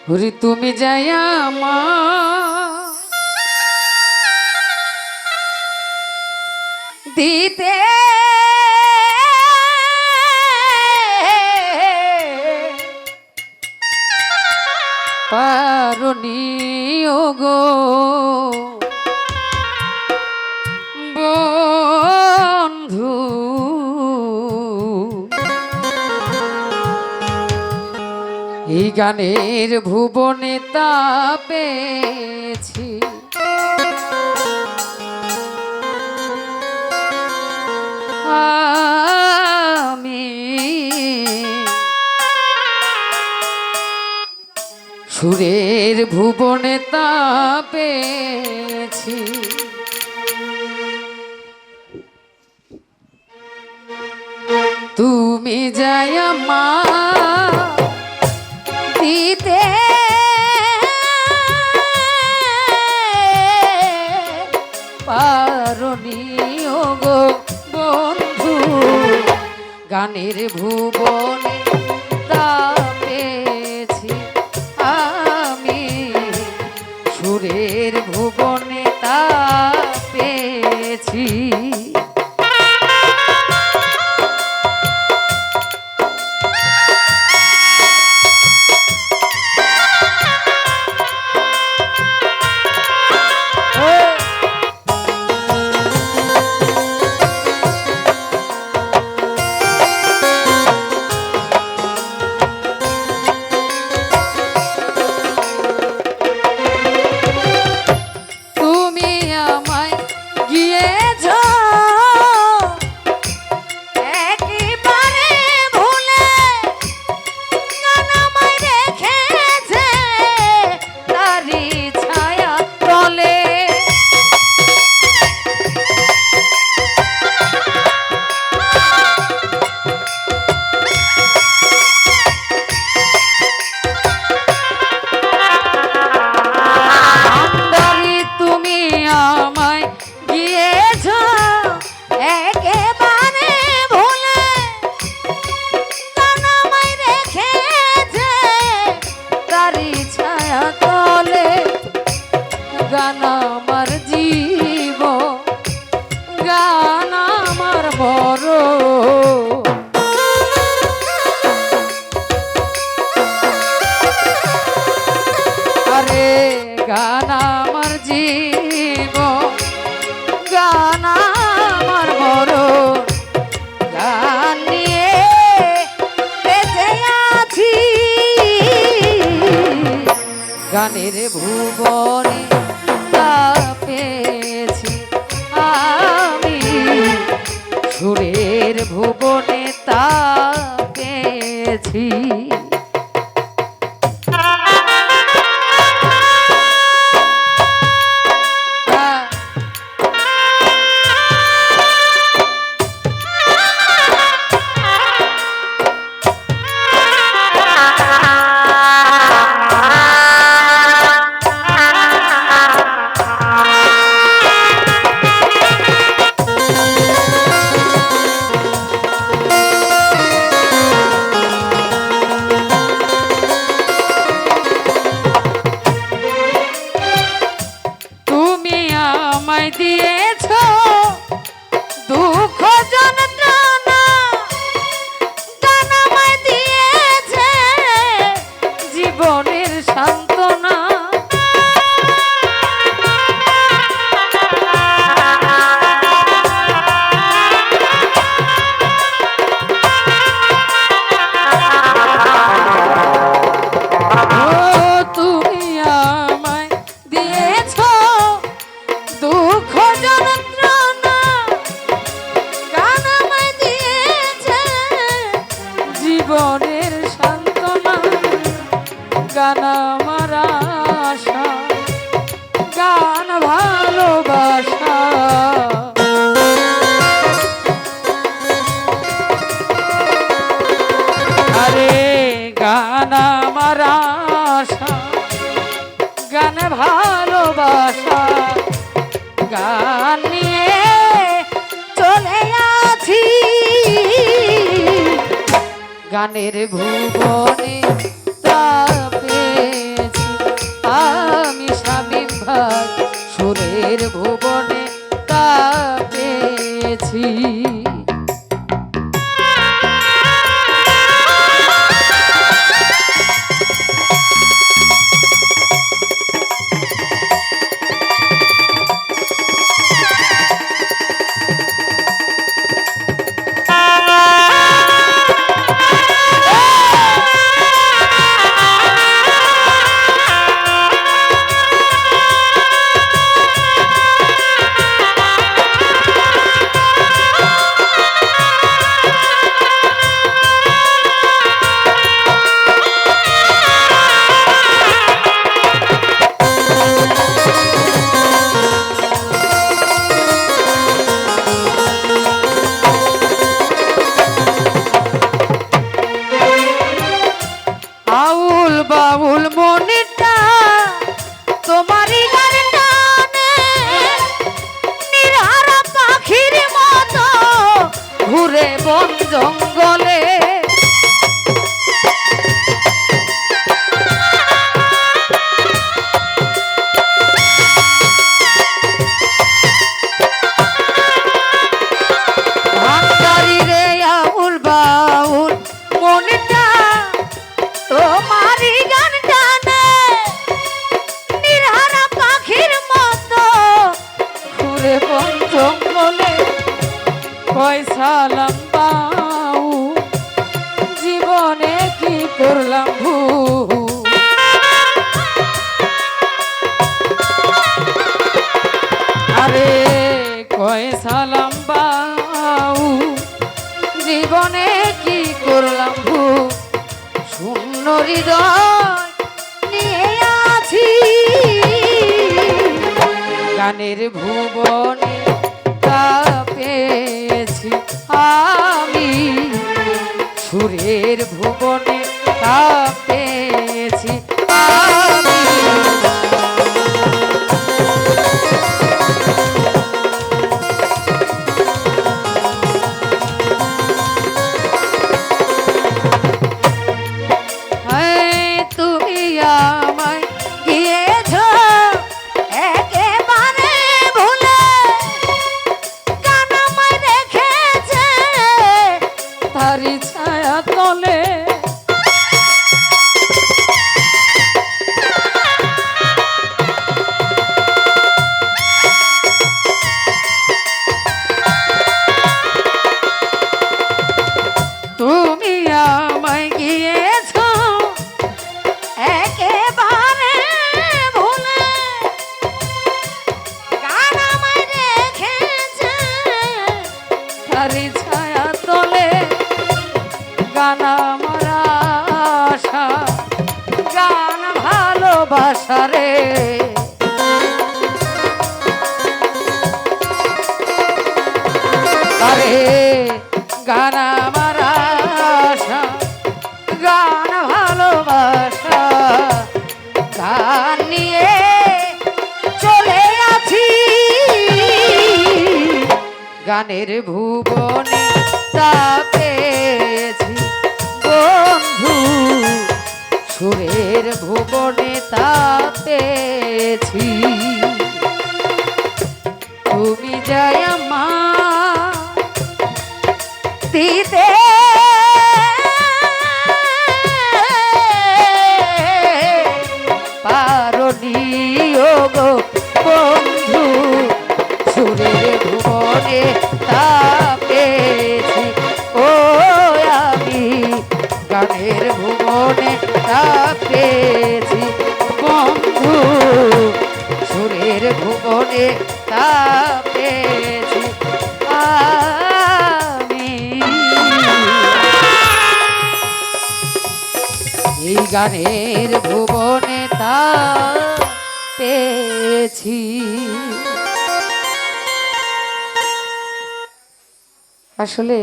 হরি তুমি যাই দিতে পারনি গো গানের ভুবনে পেয়েছি আমি সুরের ভুবনে পেয়েছি তুমি যায় মা গানের ভুবনে তা গানের ভুবনে পেয়েছি আমি। সুরের আমার আশা, গান ভালোবাসা। আরে গান আমার আশা, গান ভালোবাসা। গান নিয়ে চলে আছি। গানের ভুবনে গানের ভুবনে জঙ্গলে পয়সা লম্বাউ জীবনে কি করলাম আরে, পয়সা লম্বাউ জীবনে কি করলাম, ভু। শূন্য হৃদয় নিয়ে আছি। গানের ভুবনে পেয়েছি আমি সুরের ভুবনে তা পেয়েছি। গানের ভুবনে তা পেয়েছি। বন্ধু সুরের ভুবনে তা পেয়েছি। তা পেয়েছি ও আমি গানের তা পেয়েছি বন্ধু, সুরের তা পেয়েছি আমি এই গানের ভুবনে তা পেয়েছি আসলে